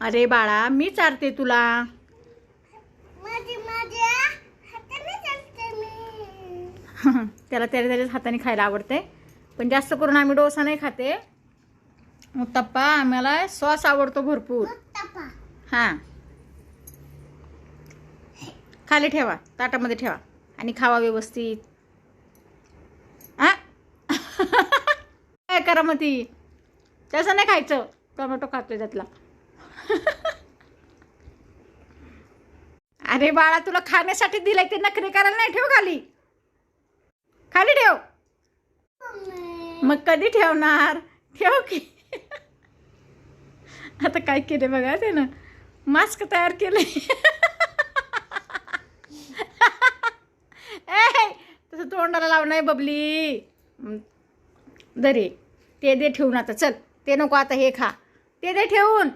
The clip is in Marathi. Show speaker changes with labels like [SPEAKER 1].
[SPEAKER 1] अरे बाळा मी चारते तुला. त्याला त्याच्या त्याच्याच हाताने खायला आवडते. पण जास्त करून आम्ही डोसा नाही खाते. उत्तप्पा आम्हाला सॉस आवडतो भरपूर. हां. खाली ठेवा ताटामध्ये ठेवा. आणि खावा व्यवस्थित. काय करा मग ती तसं नाही खायचं. टोमॅटो खातोय त्यातला. अरे बाळा तुला खाण्यासाठी दिलंय ते नखरे करायला नाही ठेव खाली. खाली ठेव. मग कधी ठेवणार? ठेव की. आता काय केले बघा ते ना. मास्क तयार केले तसं तोंडाला लावणार बबली. दरे ते दे ठेवून आता. चल ते नको आता हे खा. ते दे ठेवून.